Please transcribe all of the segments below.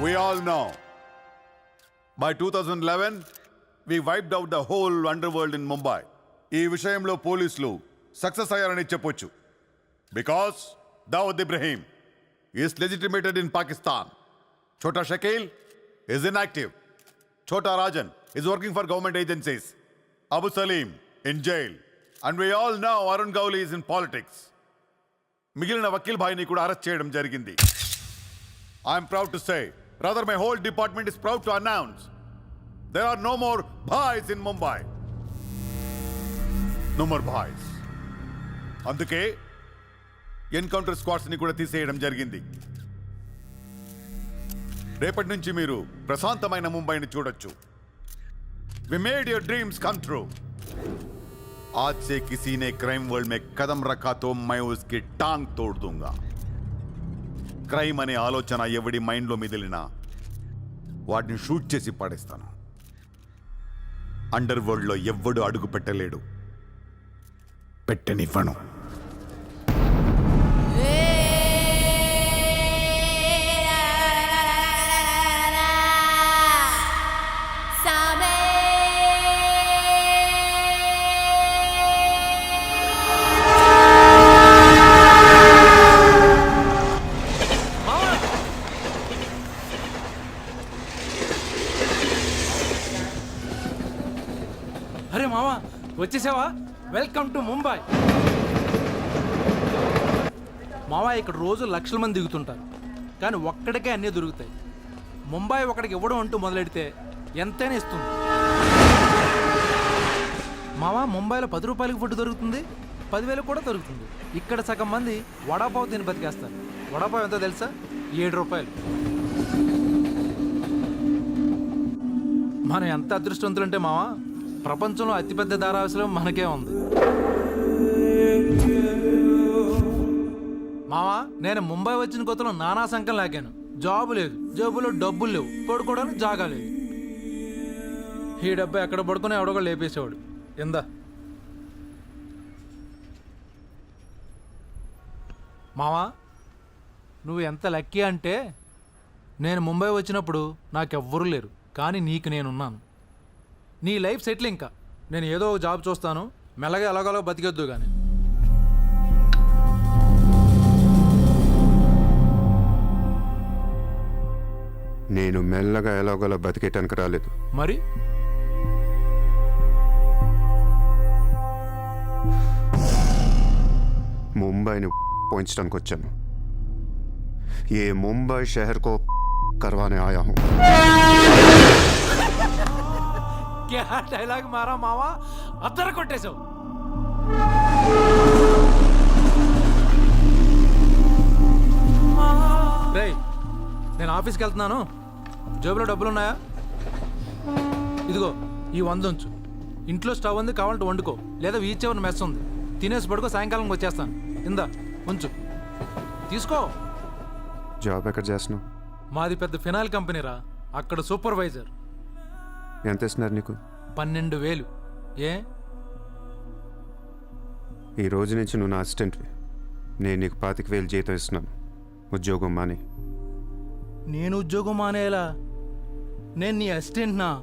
We all know. By 2011, we wiped out the whole underworld in Mumbai. ఈ విషయంలో పోలీసులు success అయ్యారని చెప్పొచ్చు because Dawood Ibrahim is legitimated in Pakistan Chhota Shakeel is in active Chhota Rajan is working for government agencies Abu Salem in jail and we all know Arun Gawli is in politics మిగిలిన వకీల్ భాయ్ని కూడా arrest చేయడం జరిగింది I'm proud to say rather my whole department is proud to announce there are no more boys in Mumbai no more boys అందుకే encounter squads ని కూడా తీసేయడం జరిగింది రేపటి నుంచి మీరు ప్రశాంతమైన ముంబైని చూడొచ్చు we made your dreams come true आज से किसी ने क्राइम वर्ल्ड में कदम रखा तो मैं उसकी टांग तोड़ दूंगा క్రైమ్ అనే ఆలోచన ఎవడి మైండ్లో మిదిలినా వాటిని షూట్ చేసి పాడేస్తాను. అండర్ వరల్డ్లో ఎవ్వడు అడుగు పెట్టలేడు. పెట్టనివ్వను. అరే మామా వచ్చేసావా? వెల్కమ్ టు ముంబై మావా ఇక్కడ రోజు లక్షల మంది దిగుతుంటారు. కానీ ఒక్కడికే అన్నీ దొరుకుతాయి. ముంబై ఒకడికి ఇవ్వడం అంటూ మొదలెడితే ఎంతైనా ఇస్తుంది. మావా ముంబైలో పది రూపాయలకి ఫుడ్ దొరుకుతుంది పదివేలకు కూడా దొరుకుతుంది. ఇక్కడ సగం మంది వడాపావు తిని బతికేస్తారు. వడాపావు ఎంతో తెలుసా? ఏడు రూపాయలు. మనం ఎంత అదృష్టవంతులంటే మావా ప్రపంచంలో అతిపెద్ద ధారావాసలం మనకే ఉంది. మావా నేను ముంబై వచ్చిన కొత్తలో నానా సంఖ్యలు లాగాను. జాబు లేదు. జేబులో డబ్బులు లేవు. పడుకోవడానికి జాగా లేదు. ఈ డబ్బు ఎక్కడ పడుకుని ఎవడో లేపేసేవాడు. ఎందా మావా నువ్వు ఎంత లక్కీ అంటే నేను ముంబై వచ్చినప్పుడు నాకెవ్వరూ లేరు. కానీ నీకు నేనున్నాను. నీ లైఫ్ సెటిల్ ఇంకా. నేను ఏదో ఒక జాబ్ చూస్తాను. మెల్లగా ఎలాగోలా బతికొద్దు కానీ నేను మెల్లగా ఎలాగోలా బతికేటానికి రాలేదు. మరి? ముంబైని పోయించడానికి వచ్చాను. ఏ ముంబై షహర్కో కర్వానే ఆయా హూ క్యా డైలాగ్ మారా మావా అద్దర కొట్టేశావు రేయ్ నేను ఆఫీస్కి వెళ్తున్నాను. జేబులో డబ్బులు ఉన్నాయా ఇదిగో ఈ వంద ఉంచు. ఇంట్లో స్టవ్ ఉంది కావాలంటే వండుకో. లేదా వీచ్ ఎవరిని మెస్ ఉంది. తినేసి పడుకో సాయంకాలం వచ్చేస్తాను. ఇందా ఉంచు. తీసుకో. జాబ్ ఎక్కడ చేస్తున్నావు? మాది పెద్ద ఫినాయిల్ కంపెనీరా. అక్కడ సూపర్వైజర్. ఎంత ఇస్తున్నారు నీకు? పన్నెండు వేలు. ఏ? ఈ రోజు నుంచి నువ్వు నా అసిస్టెంట్వి. నేను నీకు పాతిక వేలు జీతం ఇస్తున్నాను. ఉద్యోగం మాని. నేను ఉద్యోగం మానేలా? నేను నీ అసిస్టెంట్నా?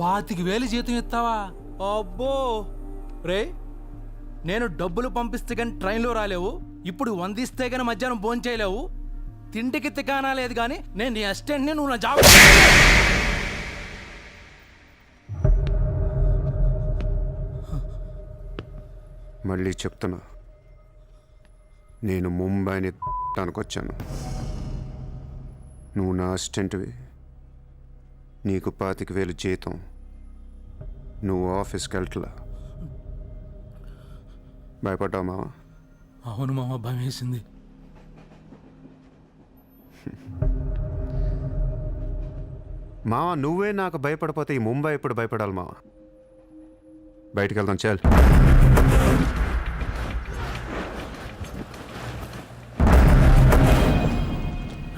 పాతిక వేలు జీతం ఇస్తావా? అబ్బో! రే నేను డబ్బులు పంపిస్తే కానీ ట్రైన్లో రాలేవు. ఇప్పుడు వందిస్తే కానీ మధ్యాహ్నం భోజనం చేయలేవు తిండికి తికానా లేదు కానీ నేను నీ అసిస్టెంట్ని నువ్వు నా జాబ్ మళ్ళీ చెప్తున్నా. నేను ముంబైని వచ్చాను నువ్వు నా అసిస్టెంట్వి. నీకు పాతిక వేలు జీతం. నువ్వు ఆఫీస్కి వెళ్ళట్లా భయపడ్డావు మావా? అవును మామ భయం వేసింది మావా నువ్వే నాకు భయపడిపోతే ఈ ముంబై ఎప్పుడు భయపడాలి మావా? బయటికి వెళ్దాం చాలు.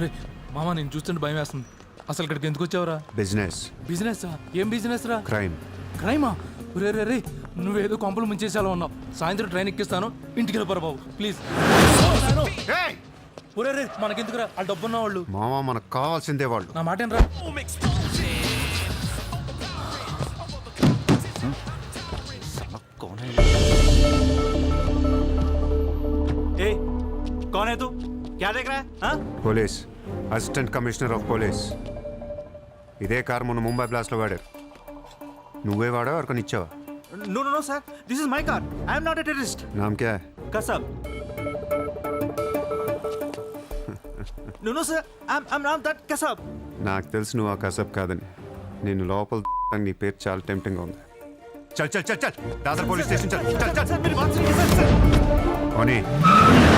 రే మామ నేను చూస్తుంటే భయం వేస్తుంది. అసలు ఇక్కడికి ఎందుకు వచ్చావురా? బిజినెస్. బిజినెస్? రా ఏం బిజినెస్ రా? క్రైమ్. క్రైమా? రే రే రే నువ్వేదో కొంపలు ముంచేసేలా ఉన్నావు. సాయంత్రం ట్రైన్ ఎక్కిస్తాను ఇంటికి వెళ్ళిపోరా బాబు ప్లీజ్. ఒరే రే మనకెందుకురా? వాళ్ళు డబ్బున్న వాళ్ళు మామ మనకు కావాల్సిందే వాళ్ళు. నా మాట రా ए क्या देख रहा है हाँ? Police assistant commissioner of police ఇదే కారు మొన్న ముంబై బ్లాస్ట్లో వాడారు నువ్వే వాడావు ఎవరికొని ఇచ్చావా no no no sir this is my car I am not a terrorist నామ్ క్యా कसम no no sir I am I am not that कसम నాకు తెలుసు నువ్వు ఆ కసబ్ కాదని నేను లోపల నీ పేరు చాలా టెంప్టింగ్ ఉంది చల్ చల్ చల్ చల్ దాదర్ పోలీస్ స్టేషన్ చల్ చల్ చల్ सर मेरी बात सुनिए सर सर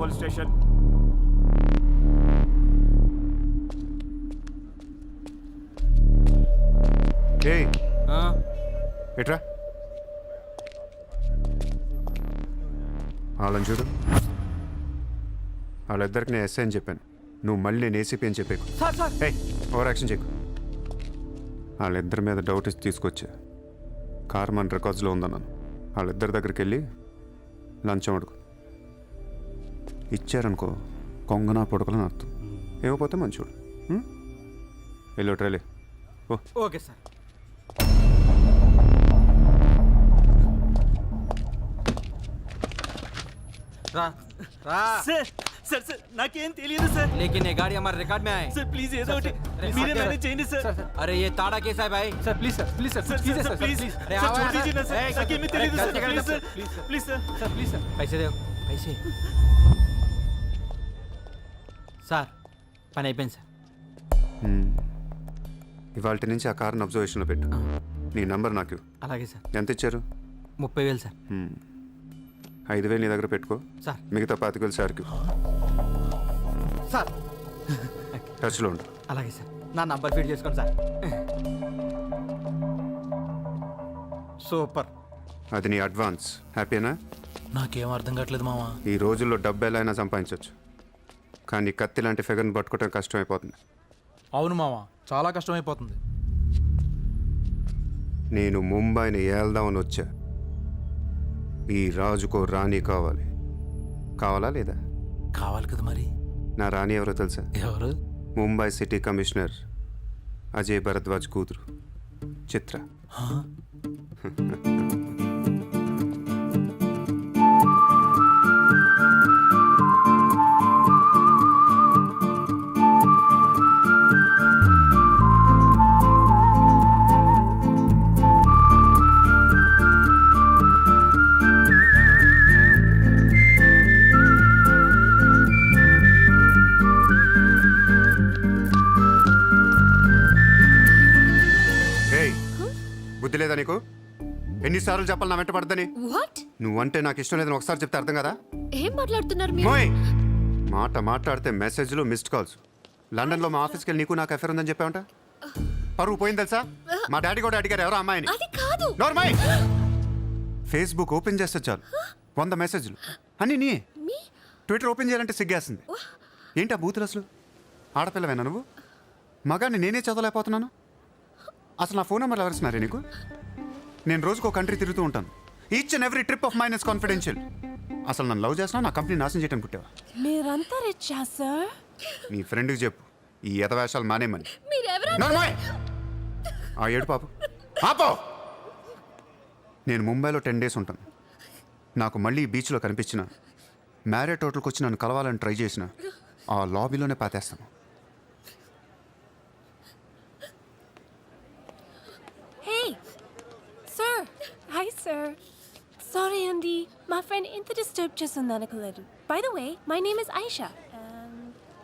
పోలీస్ స్టేషన్ ఎట్రా? వాళ్ళని చూడు. వాళ్ళిద్దరికి నేను ఎస్ఐ అని చెప్పాను. నువ్వు మళ్ళీ నేను ఏసీపీ అని చెప్పేకు. ఓవర్ యాక్షన్ చెప్పు వాళ్ళిద్దరి మీద డౌట్ ఇచ్చి తీసుకొచ్చా. కార్ మన రికార్డ్స్లో ఉందన్నాను. వాళ్ళిద్దరి దగ్గరికి వెళ్ళి లంచం అడుగు. ఇచ్చారనుకో కొంగనా పొడకలని అర్థం. ఏమైపోతే మంచోడు. వెళ్ళో ట్రైలే ఓ ఓకే సార్. రా. రా సార్ సార్ నాకేం తెలియదు సార్ लेकिन ये गाड़ी हमारे रिकॉर्ड में आए సార్ ప్లీజ్ ఏదో ఒకటి మీరే మేనేజ్ చేయండి సార్ సార్ अरे ये ताड़ा केस है भाई? Sir please sir please sir कुछ सर सर ప్లీజ్ प्लीज अरे సార్ आवाज చూపించండి సార్ ए, నాకేమీ తెలియదు sir please sir please sir please sir sir please sir sir పని అయిపోయింది సార్ ఇవాళ నుంచి ఆ కార్ని అబ్జర్వేషన్లో పెట్టు. Ah. నీ నంబర్ నాకు అలాగే సార్ ఎంత ఇచ్చారు? ముప్పై వేలు సార్ hmm. ఐదు వేలు నీ దగ్గర పెట్టుకో. సార్ మిగతా పాతిక వేలు సార్కి సార్. టచ్లో ఉండు. అలాగే సార్. నా నంబర్ ఫీడ్ చేసుకోండి సార్. సూపర్. అది నీ అడ్వాన్స్. హ్యాపీనా? నాకేం అర్థం కావట్లేదు మామ. ఈ రోజుల్లో డబ్బు ఎలా అయినా సంపాదించవచ్చు కానీ కత్తి లాంటి ఫిగర్ని పట్టుకోవడం కష్టమైపోతుంది. అవును మామ చాలా కష్టమైపోతుంది. నేను ముంబైని ఏల్దామని వచ్చా. ఈ రాజుకో రాణి కావాలి. కావాలా లేదా? కావాలి కదా మరి. నా రాణి ఎవరో తెలుసా? ఎవరు? ముంబై సిటీ కమిషనర్ అజయ్ భరద్వాజ్ కూతురు చిత్ర. లేదా నీకు? ఎన్నిసార్లు చెప్పాలి నా వెంట పడద్దని? వాట్ నువ్వంటే నాకు ఇష్టం లేదని ఒకసారి చెప్తే అర్థం కదా? ఏం మాట్లాడుతున్నారు మీరు? మోయ్! మాట మాట్లాడితే మెసేజ్లు మిస్డ్ కాల్స్ లండన్లో మా ఆఫీస్కి వెళ్ళి నీకు నాకు అఫేర్ ఉందని చెప్పావంట? పరువు పోయింది తెలుసా? మా డాడీ కూడా అడిగారు ఎవరో అమ్మాయిని. అది కాదు. నార్మల్ ఫేస్బుక్ ఓపెన్ చేస్తే చాలు. వంద మెసేజ్లు. అన్నీ నీ. మీ? ట్విట్టర్ ఓపెన్ చేయాలంటే సిగ్గేస్తుంది. ఏంటి ఆ బూతులు అసలు? ఆడపిల్లవేనా నువ్వు? మగాన్ని నేనే చదవలేకపోతున్నాను. అసలు నా ఫోన్ నెంబర్ ఎవరిస్తున్నారే నీకు? నేను రోజుకు ఒక కంట్రీ తిరుగుతూ ఉంటాను. Each and every trip of minus confidential అసలు నన్ను లవ్ చేసినా నా కంపెనీ నాశనం చేయడానికి పుట్టావా? మీరంతా రిచ్చా సార్? నీ ఫ్రెండ్కి చెప్పు. ఈ ఎతవేషాలు మానేమని మీరెవరా ఆ ఏడు పాపు. ఆపో! నేను ముంబైలో టెన్ డేస్ ఉంటాను. నాకు మళ్ళీ ఈ బీచ్లో కనిపించిన మ్యారేట్ హోటల్కి వచ్చి నన్ను కలవాలని ట్రై చేసిన ఆ లాబీలోనే పాతేస్తాను hey sir hi sir sorry అండి మా ఫ్రెండ్ ఇంత డిస్టర్బ్ చేస్తుంది అనుకోలేదు by the way my name is Aisha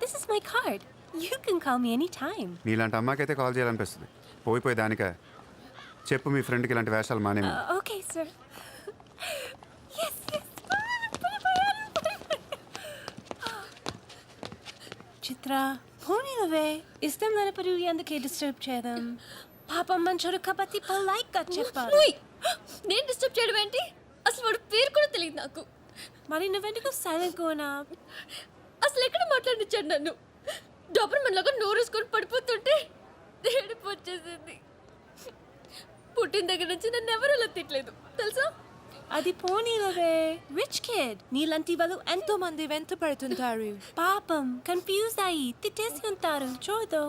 this is my card you can call me any time నీలాంటి అమ్మాయికైతే కాల్ చేయాలనిపిస్తుంది. పోయిపోయి దానికే. చెప్పు మీ ఫ్రెండ్కి ఇలాంటి వేషాలు మానేమి. ఓకే సార్ ఎస్ చిత్ర పోనీవే ఇష్టం లేనప్పుడు ఎందుకే డిస్టర్బ్ చేద్దాం పాపం మంచోడు కాబట్టి పొలైట్గా చెప్పాలి. నుయ్! నేను డిస్టర్బ్ చేయడం ఏంటి? అసలు వాడు పేరు కూడా తెలియదు నాకు. మరి నువ్వెందుకు సైలెంట్ కోనా అసలు ఎక్కడ మాట్లాడించాడు నన్ను? డబ్బర్ మనలాగా నోరేసుకొని పడిపోతుంటే ఏడుపు వచ్చేసింది పుట్టిన దగ్గర నుంచి నన్ను ఎవరు అలా తిట్టలేదు. తెలుసా? అది పోనీలవే. రిచ్ కిడ్ నీలాంటి వాళ్ళు ఎంతో మంది వెంట పడుతుంటారు. పాపం కన్ఫ్యూజ్ అయ్యి తిట్టేసి ఉంటారు. చూద్దాం